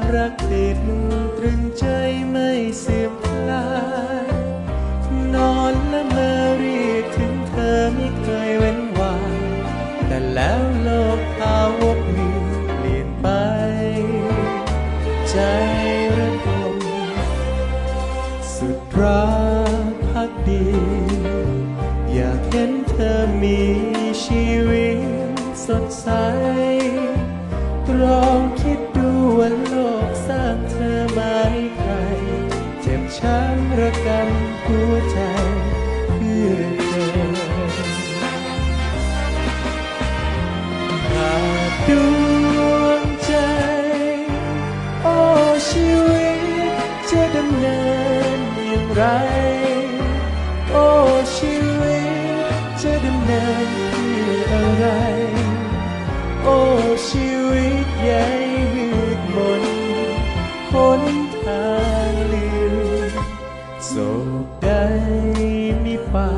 บตรึงใจไม่เสื่อมคลาย นอนละเมอเรียกถึงเธอไม่เคยเว้นวางแต่แล้วโลกภาวกนี้เปลี่ยนไป ใจระทมสุดรักพักดี อยากเห็นเธอมีชีวิตสดใสลอง ว่าโลกสร้างเธอมาให้ใคร เจ็บช้ำระกำหัวใจเพื่อเธอขาดดวงใจ โอ้ชีวิตจะดำเนินอย่างไร โอ้ชีวิตจะดำเนินเพื่ออะไร โอ้ชีวิต ศกใดมีป่า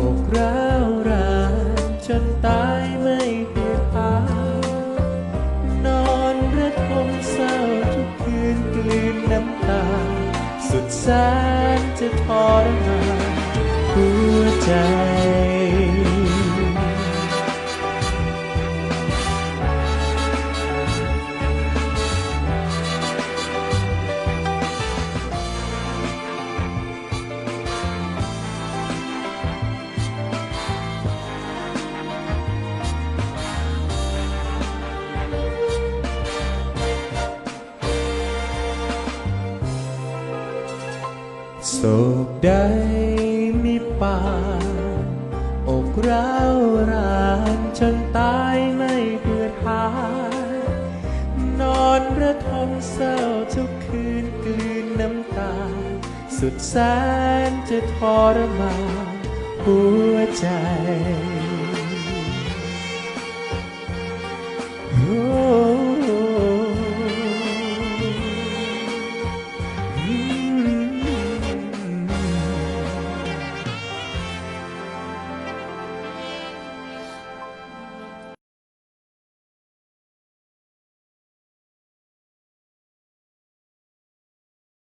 อกร้าวรานจนตายไม่เพียพานอนระทมเศร้าทุกคืนกลืนน้ำตา สุดแสนจะทรมานหัวใจ ศกใดมีป่า อกร้าวรานจนตายไม่เดือดหายนอนระทมเศร้าทุกคืนกลืนน้ำตา สุดแสนจะทรมานหัวใจ Oh